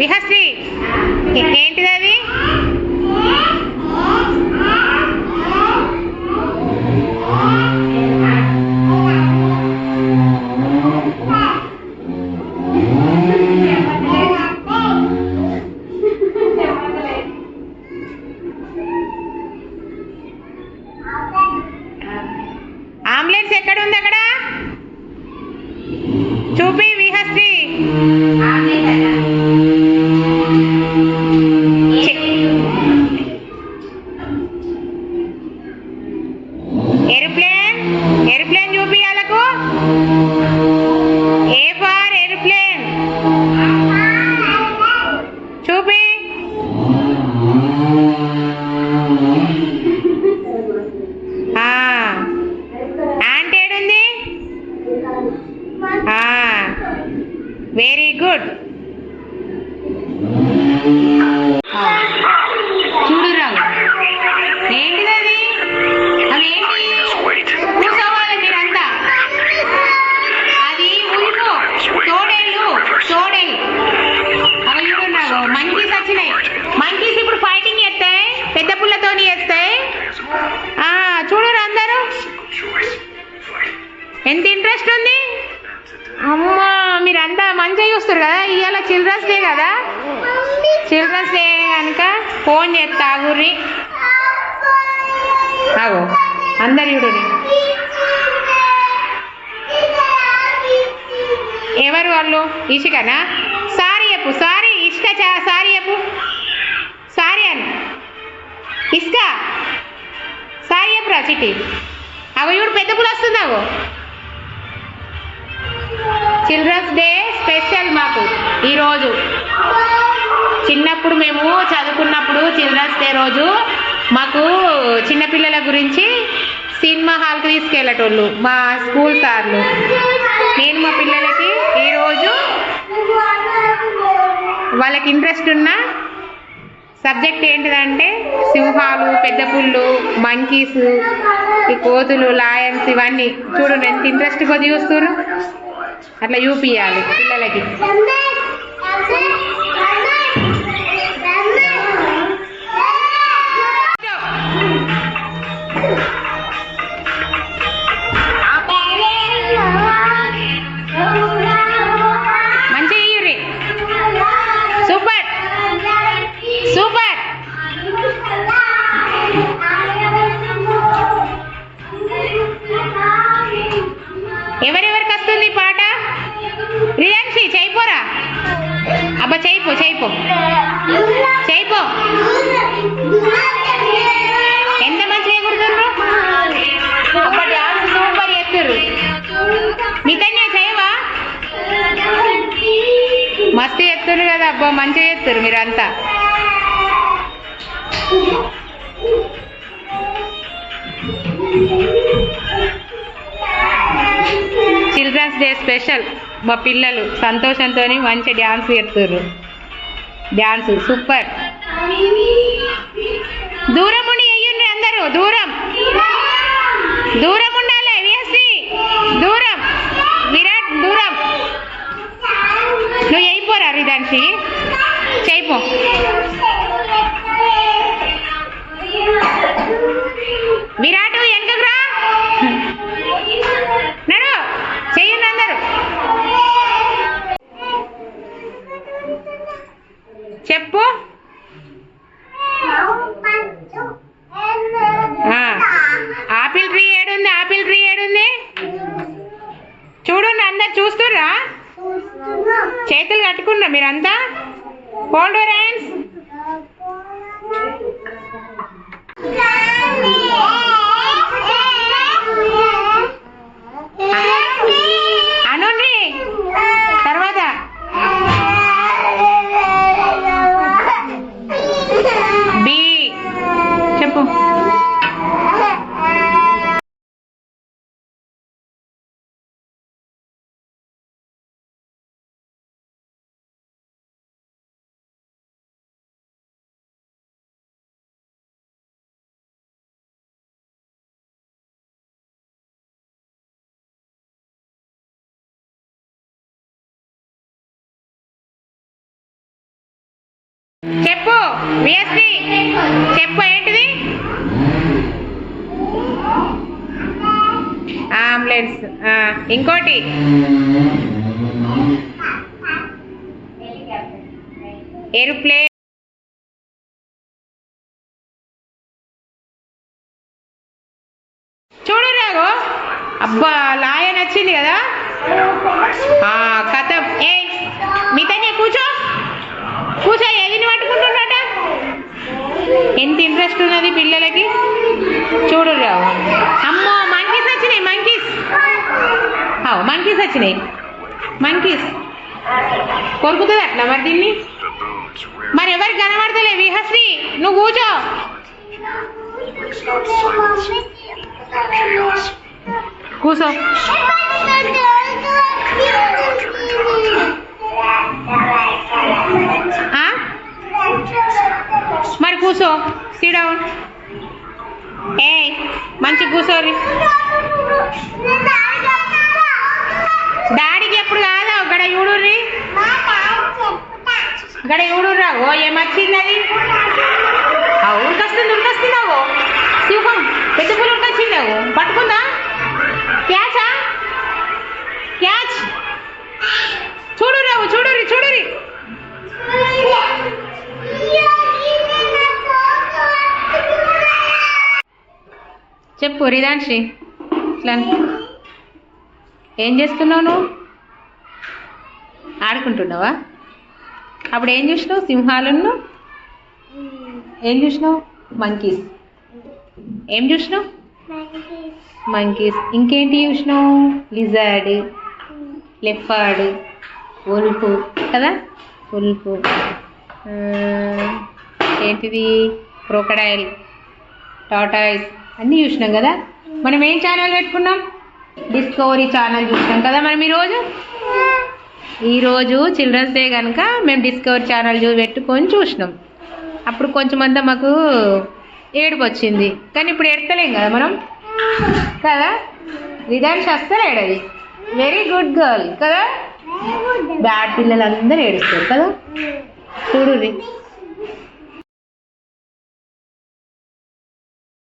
విహశ్రీ ఏంటిది అది? గుడ్ చూడు రావు ఏంటిది అది అదేంటి? కూర్చోవాలి మీరంతా అది ఉల్ఫో తోడేళ్ళు. తోడేళ్ళు. అవి చూడున్నావు మంకీస్ వచ్చినాయి. మంకీస్ ఇప్పుడు ఫైటింగ్ చేస్తాయి పెద్ద పుల్లతోని చేస్తాయి ఆ, అందరూ. ఎంత ఇంట్రెస్ట్ ఉంది? చూస్తారు కదా? ఇవాళ చిల్డ్రన్స్ డే కదా? చిల్డ్రన్స్ డే కనుక ఫోన్ చేస్తా గుర్రి ఆగో అందరు చూడు ఎవరు వాళ్ళు? ఇషికనా? సారీ చెప్పు సారీ ఇష్క సారీ చెప్పు. సారీ అని. ఇష్క సారీ చెప్పురా చిట్టి. అగో చూడు పెద్ద పులు వస్తుంది అగో చిల్డ్రన్స్ డే చిన్నప్పుడు మేము చదువుకున్నప్పుడు చిల్డ్రన్స్ డే రోజు మాకు చిన్నపిల్లల గురించి సినిమా హాల్కి తీసుకెళ్ళేటోళ్ళు మా స్కూల్ సార్లు. నేను మా పిల్లలకి ఈరోజు వాళ్ళకి ఇంట్రెస్ట్ ఉన్న సబ్జెక్ట్ ఏంటిదంటే సింహాలు పెద్ద పుళ్ళు మంకీస్ ఈ కోతులు లాయన్స్ ఇవన్నీ. చూడండి ఎంత ఇంట్రెస్ట్ కొద్ది చూస్తున్నారు అట్లా చూపియాలి పిల్లలకి. అబ్బా చేయిపో చేయిపో. చేయిపో. ఎంత మంచిగా ఎగురుతున్నారు అబ్బా డాన్స్ సూపర్ చెప్పారు. మితన్య చేయవా? మస్తు చెప్తున్నారు కదా అబ్బా మంచిగా చెప్తారు మీరంతా. చిల్డ్రన్స్ డే స్పెషల్ మా పిల్లలు సంతోషంతో మంచి డ్యాన్స్ పెడుతున్నారు డ్యాన్స్ సూపర్ దూరం ఉండి అయ్యుండ్రి అందరూ దూరం. దూరం. చేతులు కట్టుకున్నా మీరంతా. హోల్డ్ హ్యాండ్స్ చెప్పు విఎస్పి. చెప్పు ఏంటిది? ఆంబులెన్స్. ఆ, ఇంకోటి. ఏరోప్లేన్. చూడు రాగో అబ్బా లాయన్ వచ్చింది కదా? ఆ కథ. ఏ మితనే కూర్చో. ఏదిని పట్టుకుంటున్నాట ఎంత ఇంట్రెస్ట్ ఉన్నది పిల్లలకి? చూడు రావు అమ్మో మంకీస్ వచ్చినాయి మంకీస్ అవు మంకీస్ వచ్చినాయి. మంకీస్ కొరుకుతుంది అట్లా మరి దీన్ని? మరి ఎవరికి కనబడతలే? విహస్రి నువ్వు కూర్చో. కూర్చో. మరి సిట్ డౌన్ ఏ మంచి కూర్చోరి డాడీకి ఎప్పుడు కాదా గడ చూడుర్రి గడ చూడుర్రా ఓ ఏమొచ్చింది అది ఉరికొస్తుంది ఉరికొస్తుందావో శివకం పెద్ద పులు ఉరికొచ్చిందావో పట్టుకుందా? క్యాచా? క్యాచ్? చూడు చూడుర్రి చూడుర్రి చెప్పు రిదాన్షి. ఇట్లా ఏం చేస్తున్నావు నువ్వు? ఆడుకుంటున్నావా? అప్పుడు ఏం చూసినావు? సింహాలను ఏం చూసినావు? మంకీస్. ఏం చూసినావు? మంకీస్. ఇంకేంటి చూసినావు? లిజర్డ్ లెఫర్డ్ ఉల్ఫ్ కదా? ఉల్ఫ్ ఏంటిది? క్రోకడైల్. టాటాయిస్. అన్నీ చూసినాం కదా? మనం ఏం ఛానల్ పెట్టుకున్నాం? డిస్కవరీ ఛానల్ చూసినాం కదా మనం ఈరోజు ఈరోజు చిల్డ్రన్స్ డే కనుక మేము డిస్కవరీ ఛానల్ చూ పెట్టుకొని చూసినాం. అప్పుడు కొంచెం అంతా మాకు ఏడుపు వచ్చింది కానీ ఇప్పుడు ఎడతలేం కదా మనం? కదా? రిదాన్స్ ఏడది. వెరీ గుడ్ గర్ల్ కదా? బ్యాడ్ పిల్లలందరూ ఏడుస్తారు కదా? చూడు